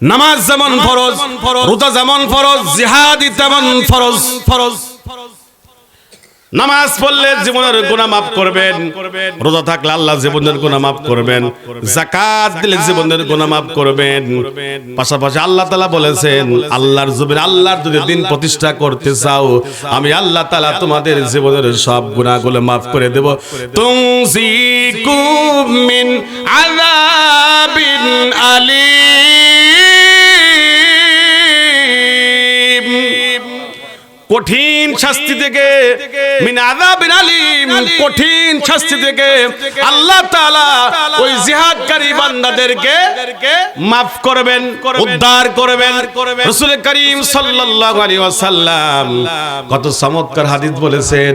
নামাজ যেমন ফরজ রোজা যেমন ফরজ জিহাদি তেমন ফরজ ফরজ। নামাজ পড়লে জীবনের গুনাহ মাফ করবেন। রোজা থাকলে আল্লাহ জীবনের গুনাহ মাফ করবেন। যাকাত দিলে জীবনের গুনাহ মাফ করবেন। পাশাপাশি আল্লাহ তাআলা বলেছেন আল্লাহর জমিন আল্লাহর যদি দিন প্রতিষ্ঠা করতে চাও আমি আল্লাহ তাআলা তোমাদের জীবনের সব গুনাহগুলো মাফ করে দেব। তুমসিকুম মিন আযাবিন আলিম। কঠিন শাস্তি থেকে মিন কঠিন শাস্তি থেকে আল্লাহ তাআলা ওই জিহাদকারী বান্দাদেরকে maaf করবেন উদ্ধার করবেন। রাসূল করিম সাল্লাল্লাহু আলাইহি ওয়াসাল্লাম কত চমৎকার হাদিস বলেছেন।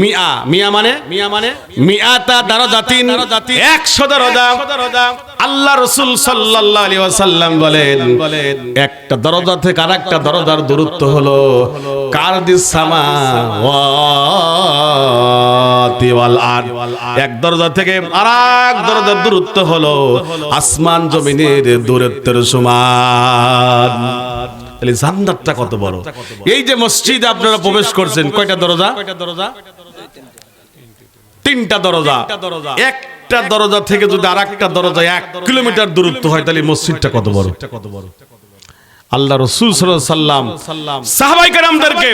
মিয়া মিয়া মানে? মিয়া মানে? মিয়াতা দারাজাতিন। 100 দরজা। আল্লাহ রসুল সাল্লাল্লাহু আলাইহি ওয়াসাল্লাম বলেন, একটা দরজা থেকে দরজার দূরত্ব হলো আরদ। এক দরজা থেকে আরেক দরজার দূরত্ব হলো আসমান জমিনের দূরত্বের সমান। তাহলে কত বড়? এই যে মসজিদে আপনারা প্রবেশ করছেন কয়টা দরজা কয়টা দরজা? তিনটা দরজা। একটা দরজা থেকে যদি আর একটা দরজা এক কিলোমিটার দূরত্ব হয় তাহলে মসজিদটা কত বড়? কত বড় আল্লাহ রসুল সাল্লাম সাহাবাই কারামদেরকে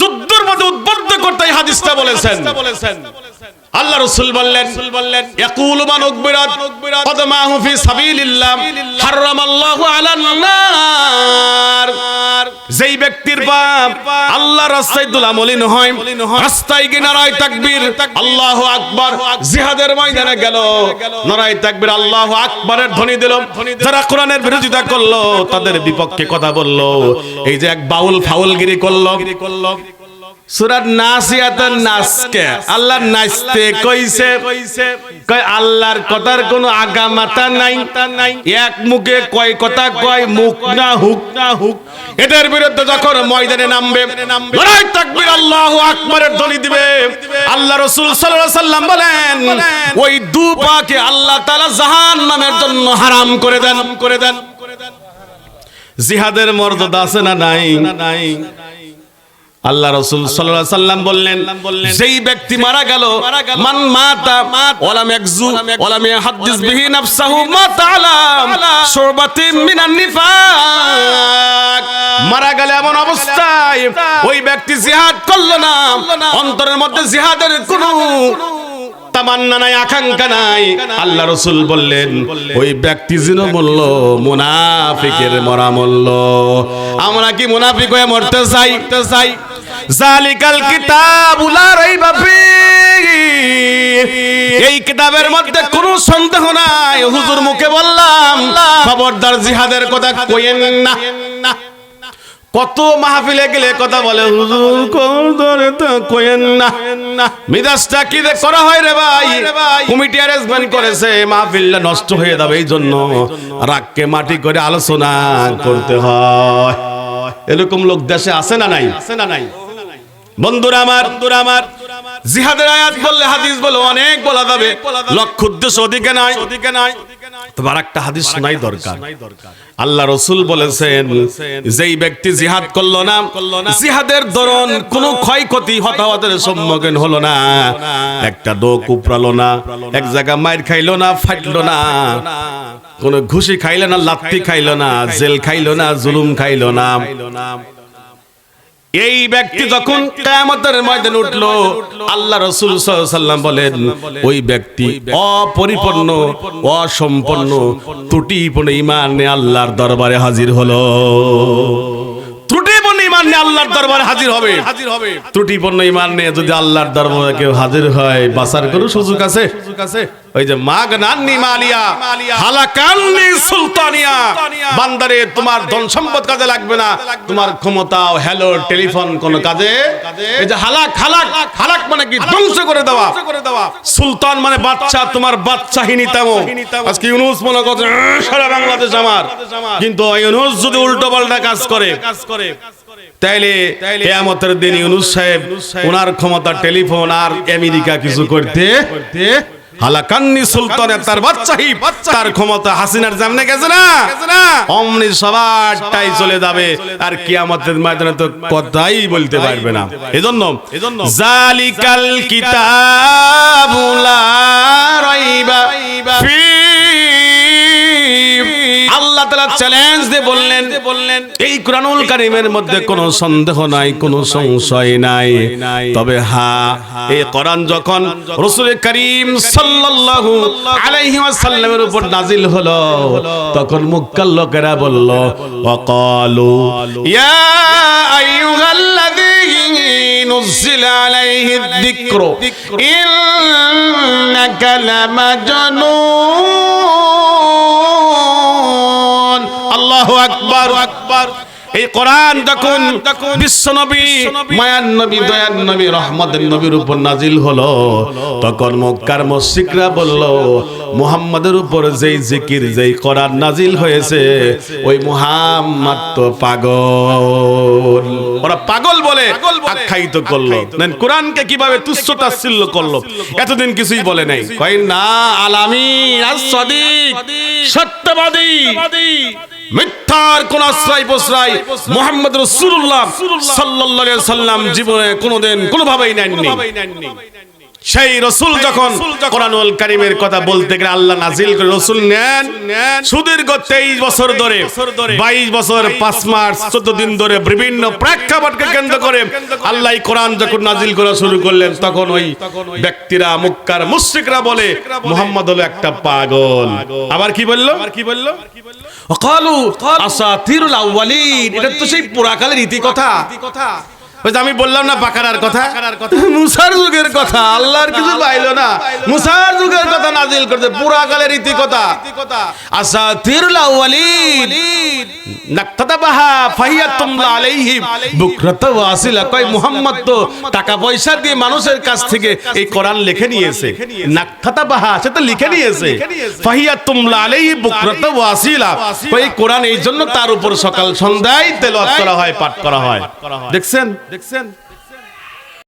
যুদ্ধের মধ্যে উদ্বুদ্ধ করতে হাদিসটা বলেছেন। আল্লাহ রসুল বললেন বললেন ইয়াকুলু মান উকবিরাত কদমাহু ফি সাবিলিল্লাহ হারামাল্লাহু আলান নার যেই ব্যক্তির পাপ আল্লাহ রাস্তায় দুলামলিন হয়। রাস্তায় গিয়ে নারায় তাকবীর, আল্লাহ আকবার, জিহাদের ময়দানে গেল। নারায় তাকবীর, আল্লাহ আকবারের ধ্বনি দিল। যারা কোরআনের বিরোধিতা করল, তাদের বিপক্ষে কথা বলল। এই যে এক বাউল ফাউলগিরি করল। সুরাত নাসিয়াতের নাচকে আল্লাহ নাচতে কইছে। কয় আল্লাহর কথার কোনো আগা মাথা নাই। নাই এক মুখে কয় কথা কয় মুখ না হুক না হুক। এদের বিরুদ্ধে যখন ময়দানে নামবে লড়াই তাকবীর আল্লাহু আকবারের ধ্বনি দিবে। আল্লাহ রাসূল সাল্লাল্লাহু আলাইহি সাল্লাম বলেন ওই দু পাকে আল্লাহ তাআলা জাহান্নামের জন্য হারাম করে দেন। করে দেন। জিহাদের মর্যাদা আছে না নাই নাই? আল্লাহ রসুল সাল্লাল্লাহু সাল্লাম বললেন, যেই ব্যক্তি মারা গেল, মান মাতা, ওয়ালাম ইয়াকজু ওয়ালাম ইয়াহাদ্দিস বিহি মারা গেলে এমন অবস্থায়, ওই ব্যক্তি জিহাদ করল না, অন্তরের মধ্যে জিহাদের কোনো তামান্না নাই, আকাঙ্ক্ষা নাই। আল্লাহ রসুল বললেন, ওই ব্যক্তি যিনি মূল্য মুনাফিকের মরা মূল্য আমরা কি মুনাফিক হয়ে মরতে চাই চাই? জালিকাল কিতাব লা রাইবা ফিহি এই কিতাবের মধ্যে কোনো সন্দেহ নাই। হুজুর মুখে বললাম, খবরদার জিহাদের কথা কইেন না। কত মাহফিলে গেলে কথা বলে, হুজুর কোদরে তো কোয়েন না। মিজাজটা কি করা হয় রে ভাই? কমিটি অ্যারেঞ্জমেন্ট করেছে, মাহফিলটা নষ্ট হয়ে যাবে এই জন্য। রাগকে মাটি করে আলোচনা করতে হয়। এরকম লোক দেশে আছে না নাই আছে না নাই? বন্ধুরা আমার বন্ধুরা আমার জিহাদের আয়াত বললে হাদিস বলে অনেক বলা যাবে। লক্ষ্য উদ্দেশ্য ওদিকে নাই ওদিকে নাই তোমার একটা হাদিস শোনাই দরকার। আল্লাহ রসুল বলেছেন যেই ব্যক্তি জিহাদ করল না জিহাদের দরন কোনো ক্ষয়ক্ষতি হতাহতের সম্মুখীন হলো না। একটা ডোক উপড়ালো না এক জায়গা মাইর খাইলো না ফাটলো না। কোন ঘুষি খাইলো না লাত্তি খাইলো না জেল খাইলো না জুলুম খাইলো না। এই ব্যক্তি যখন কেয়ামতের ময়দান উঠল আল্লাহ রসুল সাল্লাম বলেন ওই ব্যক্তি অপরিপূর্ণ অসম্পন্ন ত্রুটিপূর্ণ ইমান আল্লাহর দরবারে হাজির হলো। ইমান নিয়ে আল্লাহর দরবারে হাজির হবে। হাজির হবে। ত্রুটিপূর্ণ ইমান নিয়ে যদি আল্লাহর দরবারে কেউ হাজির হয় বাঁচার কোনো সুযোগ আছে? ওই যে মাগ নান্নি মালিয়া হালাকান্নি সুলতানিয়া। বান্দারে তোমার ধন সম্পদ কাজে লাগবে না। তোমার ক্ষমতা হ্যালো টেলিফোন কোন কাজে? এই যে হালাক হালাক হালাক মানে কি? ধ্বংস করে দেওয়া। সুলতান মানে বাচ্চা তোমার বাচ্চাহীনি তেমো আজকে ইউনুস মনে করছে সারা বাংলাদেশ আমার। কিন্তু ইউনুস যদি উল্টো পাল্টা কাজ করে কাজ করে। তাইলে কেয়ামতের দিন ইউনুস সাহেব ওনার ক্ষমতা টেলিফোন আর আমেরিকা কিছু করতে হালাকান্নি সুলতানের তার বাচ্চাহি তার ক্ষমতা হাসিনার সামনে গেছে না? অমনি সবারটাই চলে যাবে আর কিয়ামতের ময়দানে তো কথাই বলতে পারবে না। এজন্য জালিকাল কিতাবুলা রাইবা ফি আল্লাহ তাআলা চ্যালেঞ্জ এই কোরআনুল কারিমের মধ্যে কোনো সন্দেহ নাই কোন সংশয় নাই। তবে হা এই কোরআন যখন রসুল করিম সাল্লাল্লাহু আলাইহি ওয়াসাল্লামের উপর নাজিল হলো তখন মুক্কাল লোকেরা বলল ওয়াকালু ইয়া আইয়ুহাল্লাযী নুযিলা আলাইহি ইন্নাকা লামাজনুন। আল্লাহু আকবার। এই কোরআন যখন বিশ্ব নবী মায়ান নবী দয়ান নবী রহমতের নবীর উপর নাজিল হলো। তখন মক্কার মুশরিকরা বলল মুহাম্মাদের উপর যেই জিকির যেই কোরআন নাজিল হয়েছে ওই মুহাম্মদ তো পাগল। ওরা পাগল বলে আখ্যায়িত করল। নেন কোরআনকে কীভাবে তুচ্ছ তাচ্ছিল্য করল এতদিন কিছুই বলে নাই। কয় না আলামি as-সাদিক সত্যবাদী। মিথ্যার কোন আশ্রয় প্রশ্রয় মোহাম্মদ রসুল্লাহ সাল্লাহ সাল্লাম জীবনে কোনোদিন কোনোভাবেই নেননি। সেই রসুল যখন কোরআনুল কারিমের কথা বলতে গেলে আল্লাহ নাজিল করে রসুল নেন। সুদীর্ঘ তেইশ বছর ধরে বাইশ বছর পাঁচ মাস চোদ্দ দিন ধরে বিভিন্ন প্রেক্ষাপটকে কেন্দ্র করে আল্লাহ কোরআন যখন নাজিল করা শুরু করলেন তখন ওই ব্যক্তিরা মুক্কার মুশ্রিকরা বলে মোহাম্মদ হলো একটা পাগল। আবার কি বলল? কি বলল? কালু আসাতিরুল আউয়ালিন। এটা তো সেই পুরাকালের ইতি কথা ওই যে আমি বললাম না বাকারার কথা? মুসার যুগের কথা আল্লাহর কিছু পাইলো না। মুসার যুগের কথা নাজিল করতে পুরাকালের ইতি কথা নাক্তাতাবাহা ফাহিয়াতুমলা আলাইহিম। বুকরাতা ওয়াসিলা কয় মুহাম্মদ তো টাকা পয়সা দিয়ে মানুষের কাছ থেকে এই কোরআন লিখে নিয়েছে। নাক্তাতাবাহা সে তো লিখে নিয়েছে। ফাহিয়াতুমলা আলাইহি বুকরাতা ওয়াসিলা। কয় কোরআন এই জন্য তার উপর সকাল সন্ধ্যায় তেলাওয়াত করা হয়। পাঠ করা হয়। দেখছেন? দেখছেন?